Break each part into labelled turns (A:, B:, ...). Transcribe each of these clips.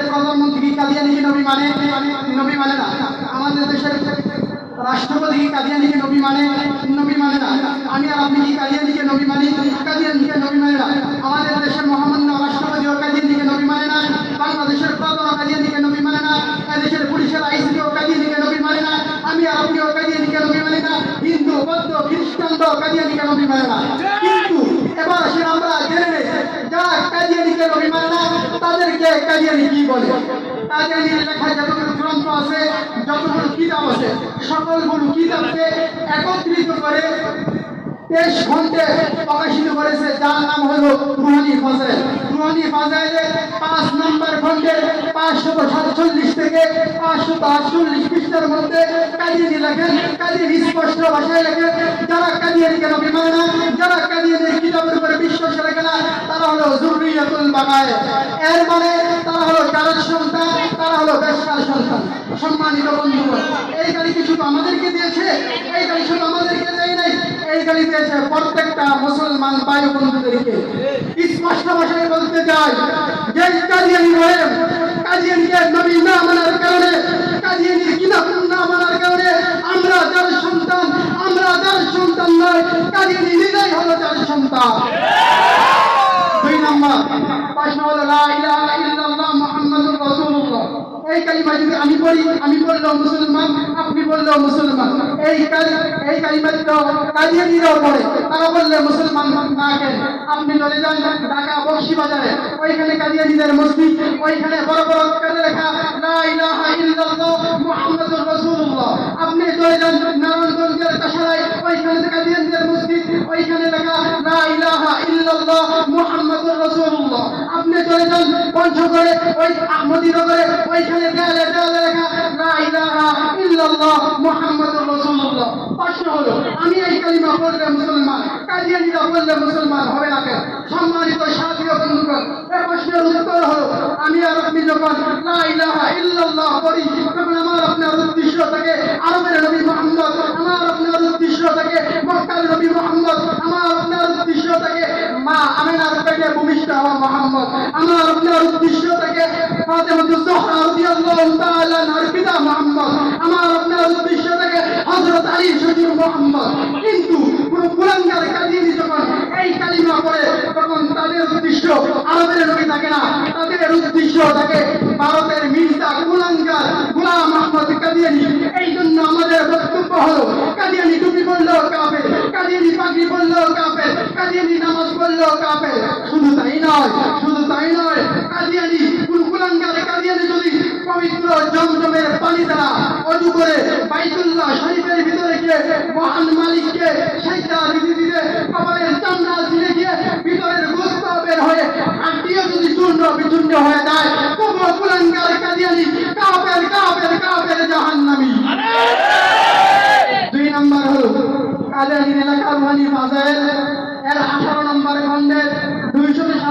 A: দেশের প্রধানমন্ত্রী কাদিয়ানিকে নবী মানে নবী মানে না। আমাদের দেশের রাষ্ট্রপতি কাদিয়ানিকে নবী মানে নবী মানে না। আমি আর আপনি কি কাদিয়ানিকে নবী মানি কাদিয়ানিকে নবী মানে না আমাদের দেশের মহামান্য রাষ্ট্রপতি ও কাদিয়ানিকে নবী মানে না বাংলাদেশের প্রধান ও কাদিয়ানিকে নবী মানে না দেশের পুলিশের আইসি ও কাদিয়ানিকে নবী মানে না আমি আর আপনি ও কাদিয়ানিকে নবী মানে না হিন্দু বৌদ্ধ খ্রিস্টান তো কাদিয়ানিকে নবী মানে না কিন্তু এবার আসেন আমরা জেনে নেই যারা কাদিয়ানিকে নবী মানে না তাদেরকে কাদিয়ানি কি প্রকাশিত করেছে, যার নাম হলো রুহানি ফাজেল রুহানি ফাজেলের পাঁচ নম্বর খণ্ডে পাঁচশত সাতচল্লিশ থেকে পাঁচশত আটচল্লিশ পৃষ্ঠার মধ্যে কাদিয়ানি লেখেন কাদিয়ানি স্পষ্ট ভাষায় লেখেন, যারা কাদিয়ানিকে নবী মানে না, যারা কাদিয়ানির কিতাবের বাগায় এর মানে তারা হলো কারোর সন্তান, তারা হলো বেশকার সন্তান। সম্মানিত বন্ধুগণ, এই গাড়ি কি আমাদেরকে দিয়েছে, এই গাড়ি শুধু আমাদেরকে দেয় নাই, এই গাড়ি দিয়েছে প্রত্যেকটা মুসলমান ভাই বন্ধুদেরকে। স্পষ্ট ভাষায় বলতে চাই যে কাজিয়ানি বলেন কাজিয়ানিকে নবী না মানার কারণে কাজিয়ানির কিতাব না মানার কারণে আমরা যার সন্তান, আমরা যার সন্তান নয়, কাজিয়ানি নিজেই হলো যার সন্তান। এই কালিমা আমি পড়ি, আমি বললেও মুসলমান, আপনি বললেও মুসলমান। এই কালি, এই কালিমা তো কাদিয়ানিরাও পড়ে। তারা বললে, মুসলমান, না কেন? আপনি চলে যান ঢাকা বক্সি বাজারে। ওইখানে কাদিয়ানিদের মসজিদ, ওইখানে বড় বড় অক্ষরে লেখা, লা ইলাহা আপনি চলে যান নারায়ণগঞ্জের কাশারায় ওইখানে কাদিয়ানিদের মসজিদ, ওইখানে লেখা, লা ইলাহা ইল্লাল্লাহ মুহাম্মাদুর রাসূলুল্লাহ। আপনি চলে যান পঞ্চগড়ে, ওই আহমদীনগরে ওইখানে দেয়ালে দেয়ালে হলো, আমি মুসলমান আমি আর আপনি যখন ইল্লাল্লাহ আমার আপনার উদ্দেশ্য থাকে আমার আপনার উদ্দেশ্য থাকে কিন্তু কোন ভারতের মির্জা কাদিয়ানি। এই জন্য আমাদের বক্তব্য হলো, কাদিয়ানি টুপি পড়লেও কাপে কাদিয়ানি পাগড়ি পড়লেও কাপে কাদিয়ানি নামাজ পড়লেও কাপে নয়। শুধু তাই পবিত্র জমজমের পানি দ্বারা করে ভিতরে মালিককে সেইটা বিধি দিতে কপালের চামড়া হয়ে হাড্ডিও যদি চূর্ণ বিচূর্ণ হয়ে যায়, তবুও কুলাঙ্গার কাদিয়ানি কাপের কাপের কাপের দুই নম্বর হল কাদিয়ানি এলাকার ওয়ানি ফাজাইল এর আঠারো নম্বর খণ্ডের দুইশত সাত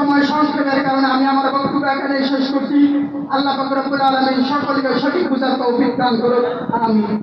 A: সময় সংস্কৃতের কারণে আমি আমার বক্তব্য এখানে শেষ করছি। আল্লাহ পাক আলমী সকলকে সঠিক বুঝার তৌফিক দান করুন আমিন।